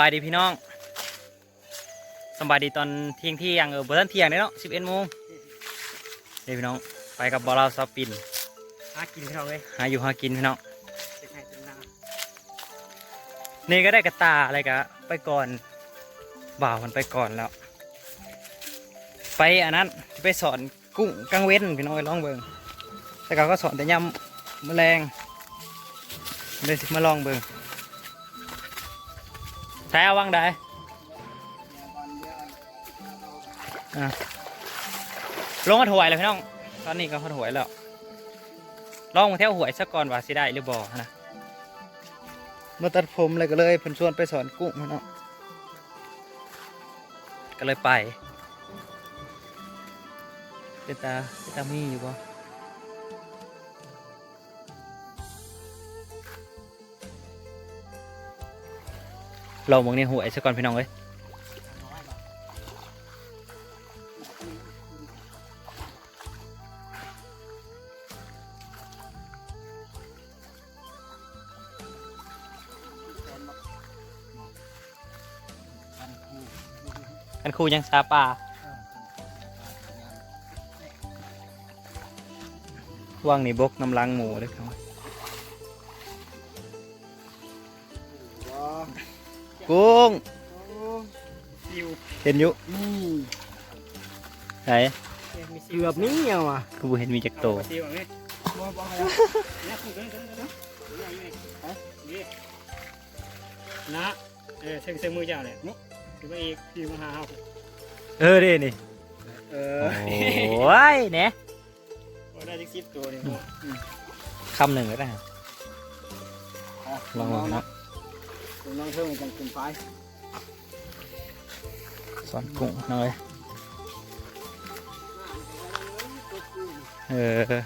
ำบายดีพี่น้องสำบายดีตอนเที่ยงเที่ยงเออบ่ทันเที่ยงเด้เนาะสิบเอ็ดโมงเดี๋ยวพี่น้องไปกับบอลเราซอปินหากินพี่น้องเลยหาอยู่หากินพี่น้องเป็นไงเป็นนานี่ก็ได้กระตาอะไรกะไปก่อนบ่าวมันไปก่อนแล้ว ไปอันนั้นไปสอนกุ้งกลางเว้นพี่น้องไปลองเบิ่งแต่เขาก็สอนแต่ยำแมลงเลยสิมาลองเบิ่ง ใช้เอาวางได้อะลงมาถวายเลยพี่น้อง ตอนนี้ก็มาถวายแล้ว ลองมาเที่ยวหวยสักก่อนว่าสิได้หรือบ่นะมาตัดผมเลยก็เลยเพิ่นชวนไปสอนกุ้งพี่น้อง ก็เลยไปเป็นตาเป็นตามีอยู่บ่ ลองมองในหวยสักก่อนพี่น้องเอ้ยกันครูยังซาปลาว่างนี่บกน้ำลังหมูเลยครับ กุ้งซิวเห็นอยู่นี่ไหนมีซิวแบบนี้เอาอะกูบ่เห็นมีจักโตซิวแบบนี้บ่บ่อะไรนะคือกันกันกันนี่นะเออเซ็งเซ็งมือเจ้าเลยนี่คือว่าอีกซิวมาหาเฮาเออเด้นี่เอโอ้ยเนี่ยได้จักสิบตัวนี่คำหนึ่งก็ได้ครับลองลองนะ ผมลองเพิ่มกันกลุ่มไฟสอนกุ้งหน่อยเออ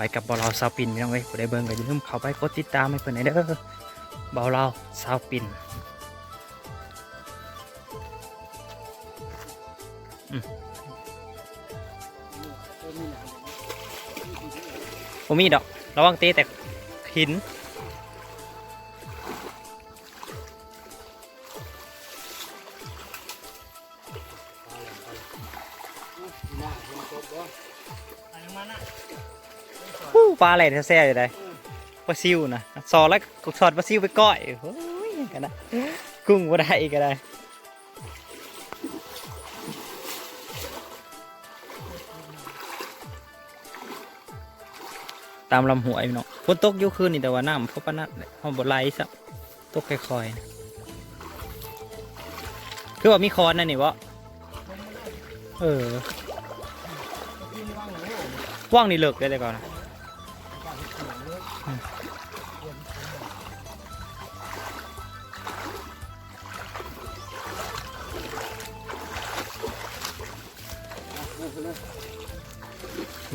ไปกับบอลเราซาวปินพี่น้องเอ้ยผู้ใดเบิ่งก็อย่าลืมเข้าไปกดติดตามให้เพิ่นหน่อยเด้อบอลเราซาวปินผมมีดอกระวังเตะแต่หินอันนี้มันอะ ปลาอะไรแซ่ๆอยู่ได้ปลาซิวนะสอนแล้วก็สอดปลาซิวไปก้อยโอ้ยกันนะกุ้งบ่ได้ก็ได้ตามลำหัวไอ้เนาะฝนตกยุคืนนี่แต่ว่าน้ำเพราะปานนัดห้องบดไหลซะตกค่อยๆนะคือว่ามีคอนนั่นนี่วะเออว่างนี่เลิกได้เลยก่อนนะ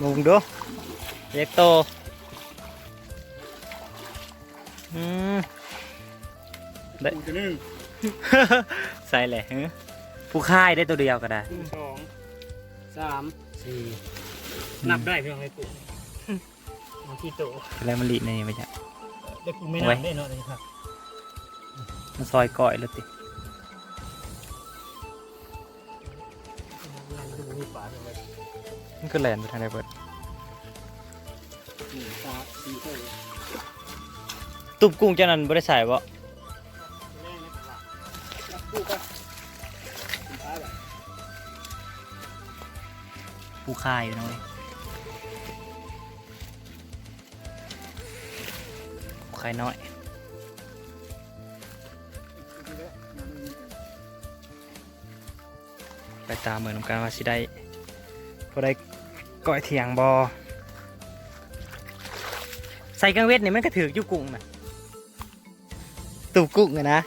งงดูเล็กโตอืมได้ปูตัวหนึ่งใส่แหละฮะผู้ค่ายได้ตัวเดียวก็ได้สองสามสี่นับได้พี่น้องไอ้กูบาง ทีโตแล้วมันลีในนี่ไม่ใช่ได้กูไม่นับได้เนาะเลยครับมันซอยก่อยแล้วติดูมีปลาเลยมันคือแลนไปทางไหนเบิดหนึ่งสามสี่เท่าไหร่ตุ่มกุ้งเจ้านั้นบ่ได้ใส่บ่แม่นะรับกูก็คุณป้าแบบผู้ค่ายอยู่นะเว้ย ผู้ค่ายน้อยไปตามเหมือนกันว่าสิได้พอได้ก้อยเถียงบอใส่กังเวทนี่มันก็ถือกอยู่กุ้งนะตูบกุ้งอะนะ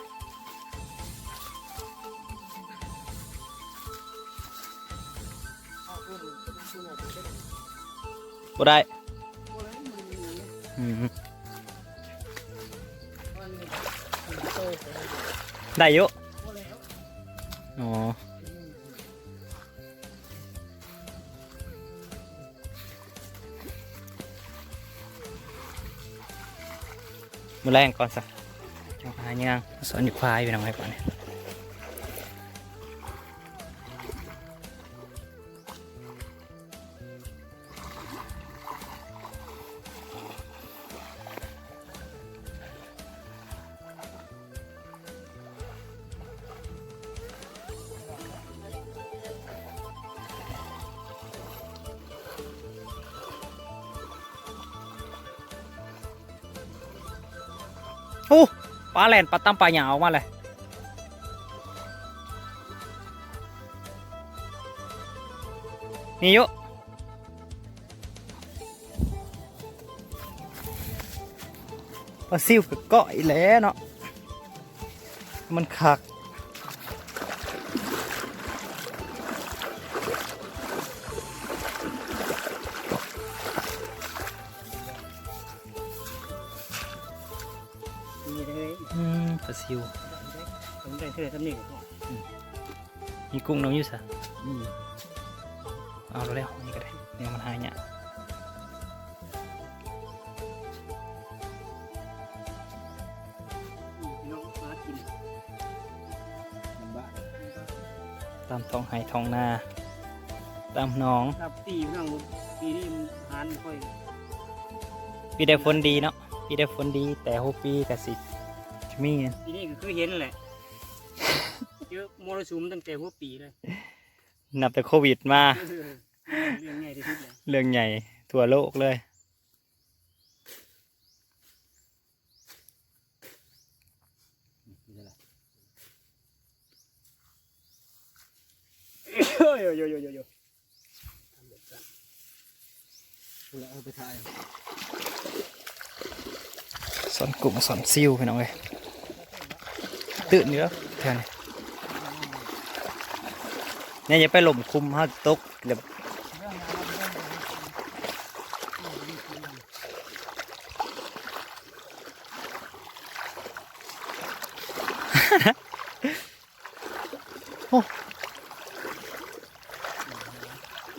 บ่ได้ ได้อยู่อ๋อมือแรงก่อนสักจังหายังสอนอยู่ควายอยู่นำไว้ก่อนเนี่ย ปลาแหลนปลาตั้มปลาหยาออกมาเลยนี่ยุปลาซิวก็เกาะอีแล้วเนาะมันขัก ซิวผมได้เท่าไหร่ตำหนิก็พอมีกุ้งน้องอยูสะเอาแล้วนี่ก็ได้เนี่ยมันหายเนี่ยพี่น้องมากินตามท้องไห้ท้องนา ตามหน้องครับปีพี่น้องปีนี้มันหานค่อยปีได้ฝนดีเนาะปีได้ฝนดีแต่หกปีกับสิ มีเงินปีนี้ก็คือเห็นแหละเยอะมรสุมตั้งแต่หัวปีเลยนับแต่โควิดมา เรื่องง่ายที่สุดเลยเรื่องใหญ่ทั่วโลกเลย โอ้ยโยโยโยโยโยเอาไปถ่าย สอนกุ้งสอนซิวพี่น้องเอ้ย ตื่นอยู่แล้วเท่านี้เนี่ยอย่าไปหล่มคุมฮักตกเดี๋ยว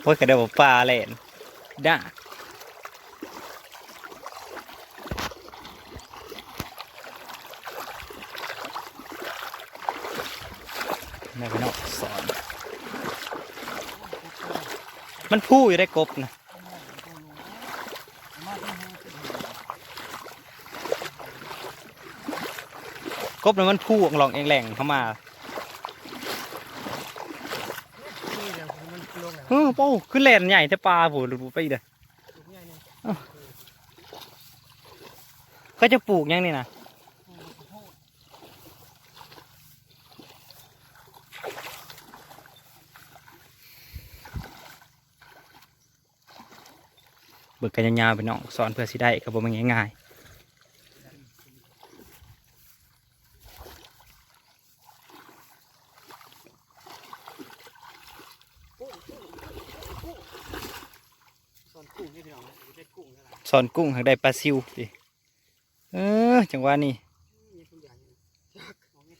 โอ้ยกระเดาปลาเล่นด่าแม่พี่น้องสอน มันพูอยู่ได้กบนะกบนะมันพูออกหลองเองแหล่งเข้ามาเออโป้ขึ้นแหลนใหญ่แต่ปลาโหหลุดไปเด้อง่ายเนี่ยเขาจะปลูกยังนี่นะ เบิกกันยาวๆไปน้องสอนเพื่อสิได้กับผมมันง่ายสอนกุ้งให้พี่น้องไม่ใช่กุ้งอะไรๆสอนกุ้งหากได้ปลาซิวดิเออจังหวะนี้นี่ทุกอย่างเนี่ยจักเอาไง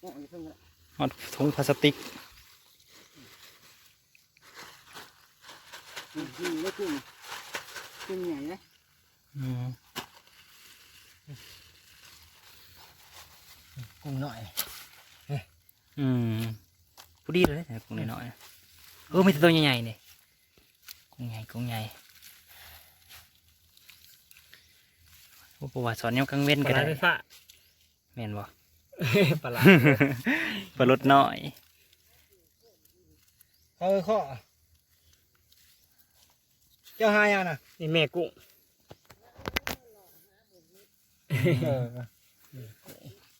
โอ้ยเพิ่งละฮอดถุงพลาสติก นี่นี่ไม่กุ้งกุ้งใหญ่นะอืมกุ้งหน่อยอืมผู้ดีเลยแต่กุ้งน้อยๆนะเออไม่ใช่ตัวใหญ่ๆนี่กุ้งใหญ่กุ้งใหญ่โอ้ประวัติสอนยามกลางเว้นปก็ลาได้ไฟฟ้าแม่นบ่ปลาปลาลดน้อยเขาไปข้อ เจ้าหายังน่ะนี่แม่กุ้งเออ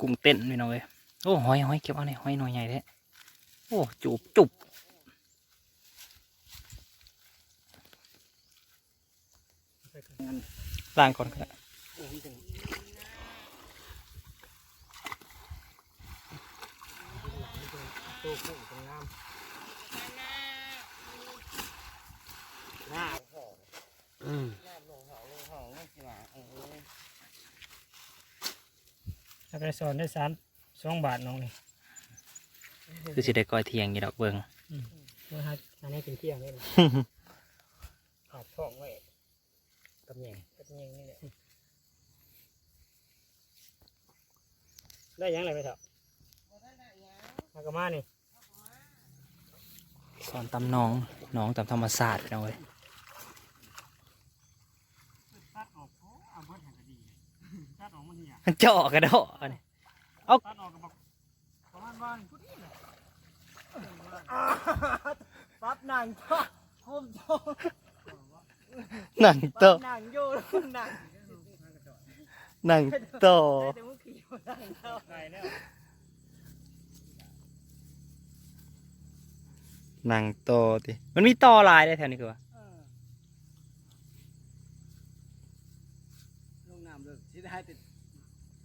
กุ้งเต้นพี่น้องเอ้ยโอ้หอยหอยเก็บเอาเนี่ยหอยหน่อยใหญ่แท้โอ้จุบจุบล้างก่อนก็ได้ตัวกุ้งเป็นงามหน้าหอม ถ้าไปสอนได้สามสองบาทน้องนี่คือสิได้ก้อยเทียงอยู่ดอกเบิงเมื่อฮะอันนี้เป็นเทียงนี่แหละหาดช่องไว้ตำแหน่งตำแหน่งนี่แหละได้ยังไงไปเถอะมากระมานี่สอนตำน้องน้องตาธรรมศาสตร์ไปน้องเลย มันเนี่ยมันเจาะกระโดดอันนี้ตัดออกกับบอกประมาณบ้านพุทธิเลยปั๊บหนังท่อคมท่อหนังโตหนังโยนหนังหนังโตแต่มึงขี่มาหนังเท่าไปแล้วหนังโตติมันมีตอลายได้แถวนี้คือวะ ลงน้ำเลยสิได้ติด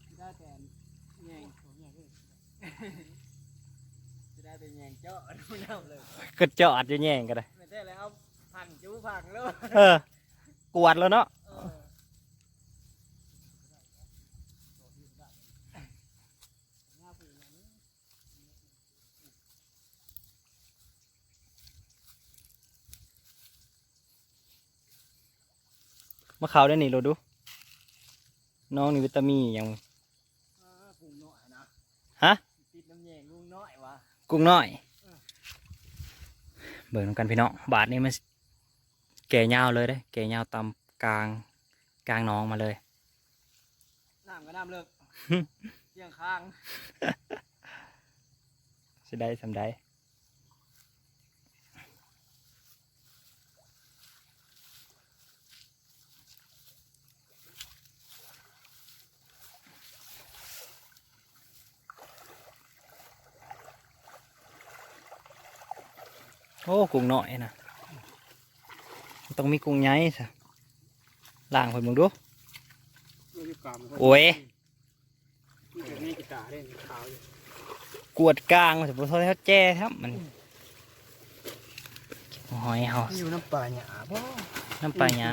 สิได้แต่แยงสิได้แต่แยงเจาะลงน้ำเลยก็เจาะจะแย่งกันเลยไม่ได้แล้วผังจูผังแล้วเออ กวดแล้วเนาะเออมาเขาได้นี่เราดู น้องนี่วิตามินอย่างอ่ากุ้งน้อยนะฮะ ติดน้ำแยงกุ้งน้อยวะ กุ้งน้อย เบิ่งนำกันพี่น้องบาทนี้มันแก่ยาวเลยเด้แก่ยาวตามกลางกลางหน้องมาเลยน้ำก็น้ำเลิกหึเที่ยงข้างสิได้สำได้ โอ้กุ้งน้อยนะต้องมีกุ้งใหญ่สะล่างเพิ่นมึงดูดูอยู่กลางมันโอ้ยนี่แบบนี้กระตาเล่นขาวอยู่กวดกลางมันจะบ่เท่าเท่าแจ้ครับมันหอยเฮาอยู่น้ำปลาหยาบ่น้ำปลาหยา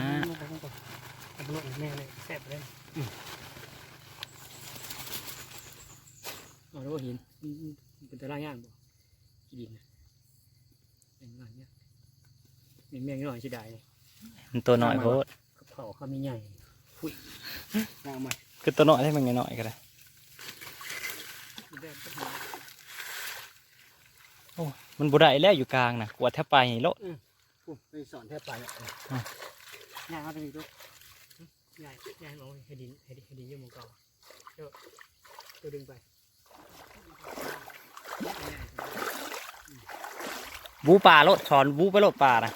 เอาไปลวกแม่เลยแซ่บเลยอ๋อรู้หินเป็นตารางย่างบ่กี่ดินนะ เป็นงานเนี่ยเป็นแมงน้อยชิได้มันตัวน้อยโพดกระเพราเขามีใหญ่น้ำใหม่คือตัวน้อยให้มันน้อยๆก็ได้มีแบบก็มีมันบุได้แล้วอยู่กลางนะกวดแทบไปลโลดปุ๊บไปสอนแทบไปอะย่างเขาจะมีตุ๊กใหญ่ใหญ่มองให้ดินให้ดินให้ดินอยุ่งมองเก่าเดี๋ยวตัวดึงไป บูปลาโลดสอนบูไปโลดปลานะ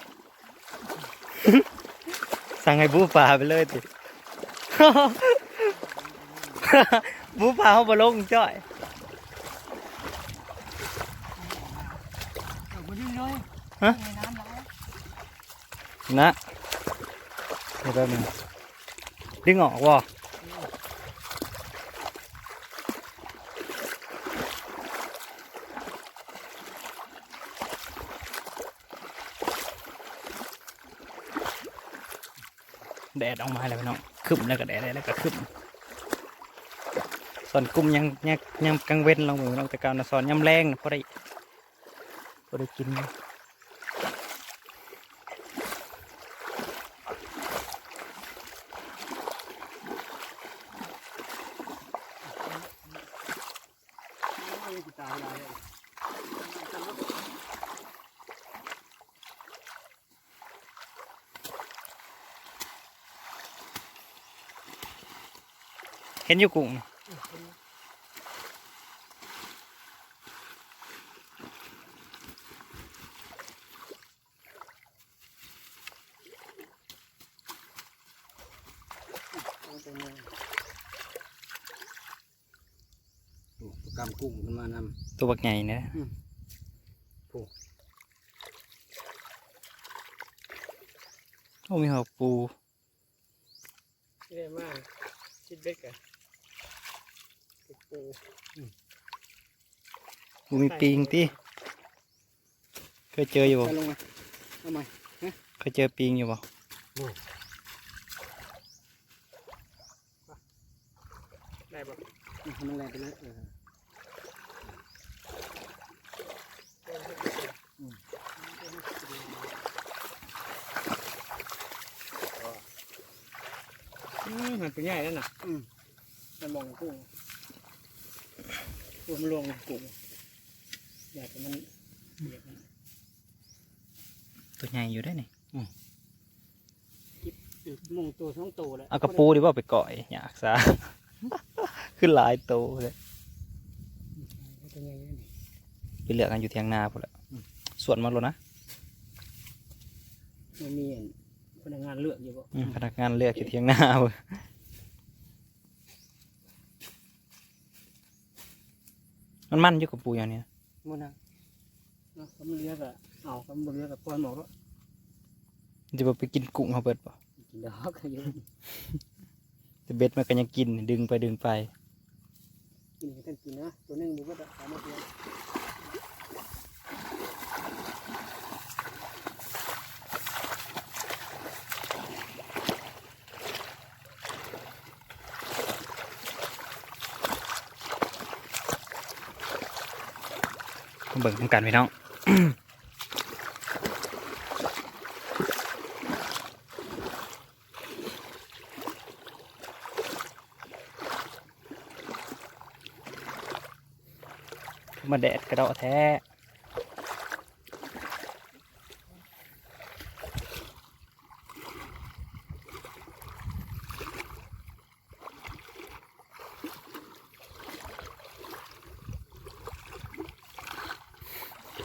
สั่งให้บูปลาไปเลยติบูปลาเขาบลงจ้อยฮะนะเดี๋ยวแป๊บนึงดึงออกวะ แดดออกมาแล้วพี่น้องขึ้นแล้วก็แดดแล้วก็ขึ้นสอนกุ้มยังยังยังกังเว้นลองมือลองแต่กาวนะสอนยำแรงนะพอได้พอได้กิน ไม่มีตาลายเลย เห็นอยู่กุ้งน่ะโอ้ประกำกุ้งขึ้นมานำตัวบักใหญ่เนอะอืมโอ้โอ้มีหัวปู ที่ได้มากชิดเบ็ดกัน ปูปูปูมีปิงติเคยเจออยู่บ่ไปลงมาเอาใหม่เคยเจอปิงอยู่บ่โอ้ได้บ่มันแรงไปเลยเอออืมมันเป็นใหญ่แล้วน่ะอืมมันมองกุ้ง ตัวมันลงกุ้งอยากให้มันเบียดมันตัวใหญ่อยู่ได้นี่อีกมุงตัวสองตัวแล้วเอากระปูดีว่าไปก่อยอยากซะขึ้นหลายโตวเลยตัวใหญ่นี่ไปเลือกกันอยู่เทียงนาพุ่นละส่วนมาแล้วนะมันมีอันพนักงานเลือกอยู่บ่อืมพนักงานเลือกอยู่เทียงนาเว้ย มันมันอยู่กับปูอย่างเนี้ยมันนะเนาะคำเลือกอะเอาคำเลือกกับปล่อยหมอกแล้วจะบ่ไปกินกุ้งเขาเบิดป่ะกินดอกก็อยู่แต่เบ็ดมันก็ยังกิน ดึงไปดึงไป กินให้ท่านกินนะตัวหนึงดูว่าสามารถเลี้ยง เบิ่งนำกันพี่น้องมาแดดกระดอแท้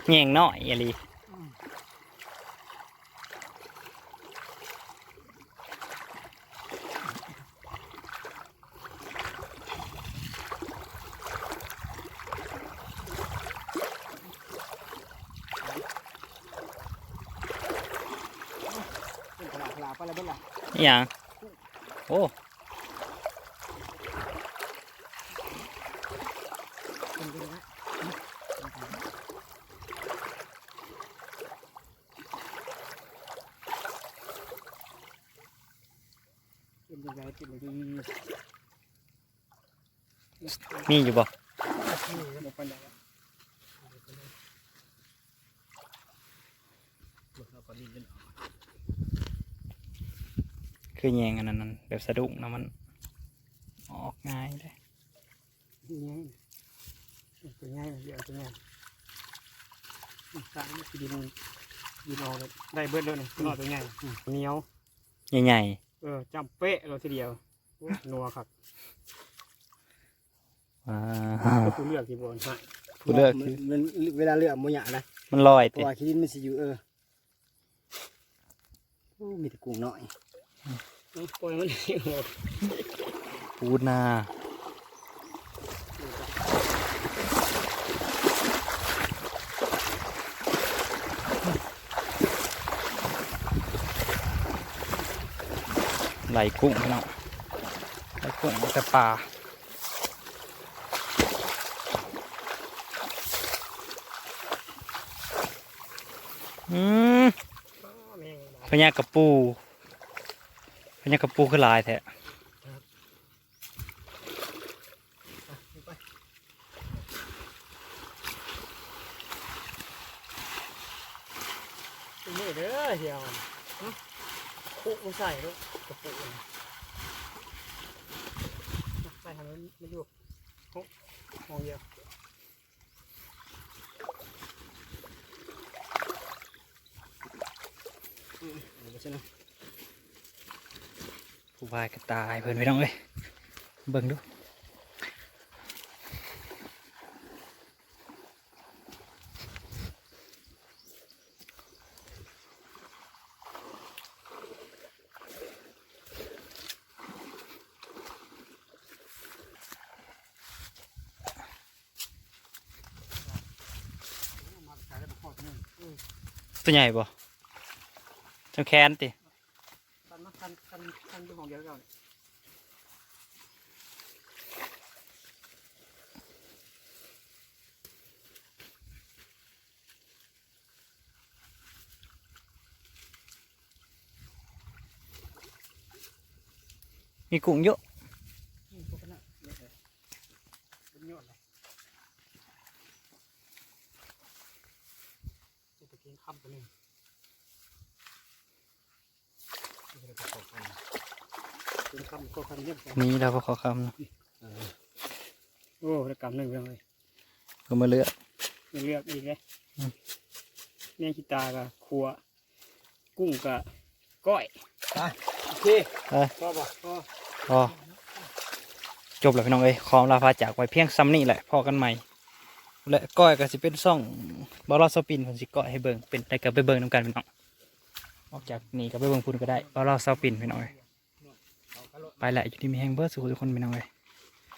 แง่งน้อยอะลีเป็นขลาขลาไปแล้วเบิ่งล่ะอหย่างโอ้ เป็นยังไง เป็นยังไงเป็นยังไงมีอยู่บ่นี่ก็บอกปันได้เราก็ดิ้นกันคือแยงอันนั้นนั่นแบบสะดุ้งนะมันออกง่ายเลยนี่ไงตัวง่ายเดี๋ยวตัวง่ายสามสิดินดินออกเลยได้เบิดเลยนี่ตัวตัวง่ายเหนียวใหญ่ เออจำเป๊ะเราทีเดียวโอ้นัวครับๆว้าก็วคือเลือกที่บนให้ผู้เลือกคือมันเวลาเลือกมันหยานะมันลอยเพติราะว่าขี้ดินมันสิอยู่เออโอ้มีแต่กุ้งน้อยเอาปล่อยมันเองโอ้ปูนา ไหลกุ้งพี่น้องไหลกุ้งแต่ปลาอืมแม่งพญากระปูพญากระปูคือหลายแท้เป็นมือเด้อเดีย ปุกมาใส่ด้วยกระปุกเลยใส่ทำมันมันอยู่คุกมองเดียวเอาใช่ไหมผู้ชายก็ตายเพื่อนไม่ต้องเลยเบิ่งดู ตัวใหญ่บ่เจ้าแคนติคันมาคันคันคันอยู่ของเดียวกันมีกุ้งเยอะ นี่พวกนั้นเนี่ย คำตัวนี้เป็นคำก็คำเรียบนี่เราก็ขอคำนะโอ้ระกำหนึ่งเรื่องเลยก็มาเลือกไม่เลือกอีกเลยอืมเนี่ยกีตาร์กับครัว กุ้งกับก้อยโอเคเออก็บอกก็พอจบแล้วพี่น้องเอ้ยขอลาพาจากไว้เพียงซ้ำนี่แหละพอกันใหม่ และก้อยก็สิเป็นซ่องบอลลอสปินผมสิก้อยให้เบิ่งเป็นได้กับไปเบิ่งนํกันพี่น้องออกจากนี่ก็ไปเบิ่งพุ่นก็ได้บอลลอสปินพี่น้องเอ้ยไปแหละอยู่ที่มีแฮงเบอร์สู่ทุกคนพี่น้องเลย